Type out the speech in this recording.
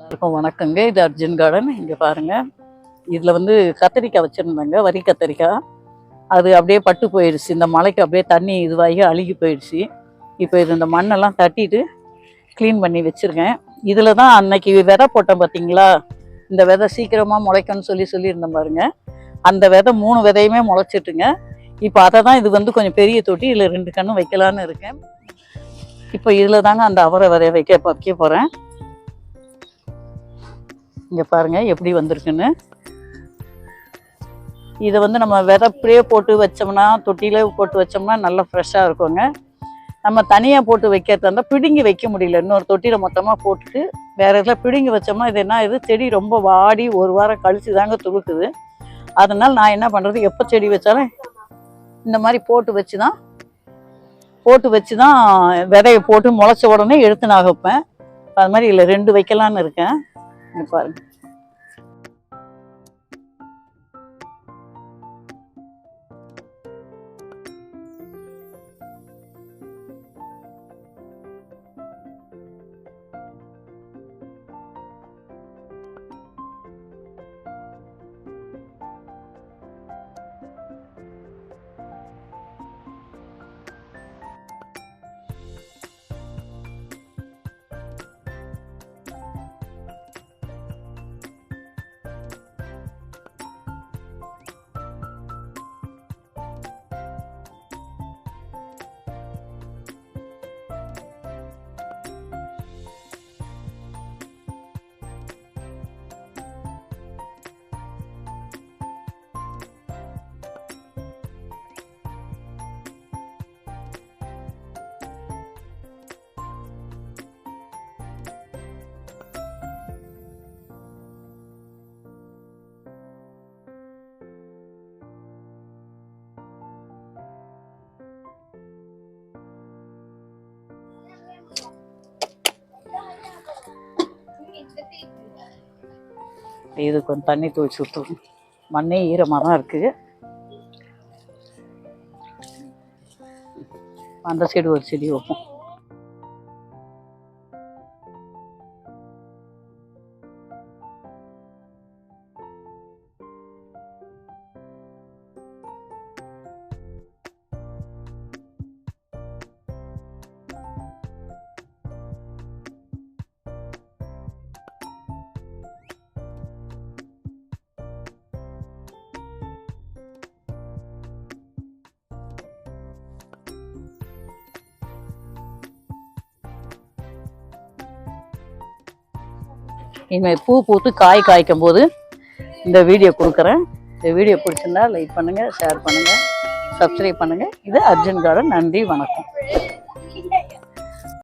எல்லாருக்கும் வணக்கங்க. இது அர்ஜுன் கார்டன். இங்கே பாருங்க. இதில் வந்து கத்திரிக்காய் வச்சுருந்தாங்க. வரி கத்திரிக்காய். அது அப்படியே பட்டு போயிடுச்சு. இந்த மலைக்கு அப்படியே தண்ணி இதுவாகி அழுகி போயிடுச்சு. இப்போ இது இந்த மண்ணெல்லாம் தட்டிட்டு க்ளீன் பண்ணி வச்சுருக்கேன். இதில் தான் அன்னைக்கு விதை போட்டேன் பார்த்தீங்களா இந்த விதை சீக்கிரமாக முளைக்கணும்னு சொல்லி சொல்லியிருந்தேன் பாருங்க. அந்த விதை மூணு விதையுமே முளைச்சிட்டுங்க. இப்போ அதை தான் இது வந்து கொஞ்சம் பெரிய தொட்டி இதில் ரெண்டு கண்ணும் வைக்கலான்னு இருக்கேன். இப்போ இதில் தாங்க அந்த அவரை விதைய வைக்க வைக்க போகிறேன் இங்கே பாருங்கள் எப்படி வந்திருக்குன்னு. இதை வந்து நம்ம விதப்பிலே போட்டு வச்சோம்னா தொட்டியில போட்டு வச்சோம்னா நல்லா ஃப்ரெஷ்ஷாக இருக்குங்க. நம்ம தனியாக போட்டு வைக்கிறதா இருந்தால் பிடுங்கி வைக்க முடியல. இன்னொரு தொட்டியில் மொத்தமாக போட்டுட்டு வேறு இதில் பிடுங்கி வச்சோம்னா இது என்ன இது செடி ரொம்ப வாடி ஒரு வாரம் கழிச்சு தாங்க துளுக்குது. அதனால் நான் என்ன பண்ணுறது எப்போ செடி வச்சாலும் இந்த மாதிரி போட்டு வச்சு தான் போட்டு வச்சு தான் விதையை போட்டு முளைச்ச உடனே எடுத்து நான் வைப்பேன். அது மாதிரி இல்லை ரெண்டு வைக்கலான்னு இருக்கேன். இங்க இது கொஞ்சம் தண்ணி துவைச்சு விட்டுரும் மண்ணே ஈரமாக தான் இருக்கு. அந்த சைடு ஒரு செடி வைப்போம். இனிமேல் பூ பூத்து காய் காய்க்கும் போது இந்த வீடியோ கொடுக்குறேன். இந்த வீடியோ பிடிச்சிருந்தா லைக் பண்ணுங்கள் ஷேர் பண்ணுங்கள் சப்ஸ்கிரைப் பண்ணுங்கள் இது அர்ஜுன் கார்டன் நன்றி வணக்கம்.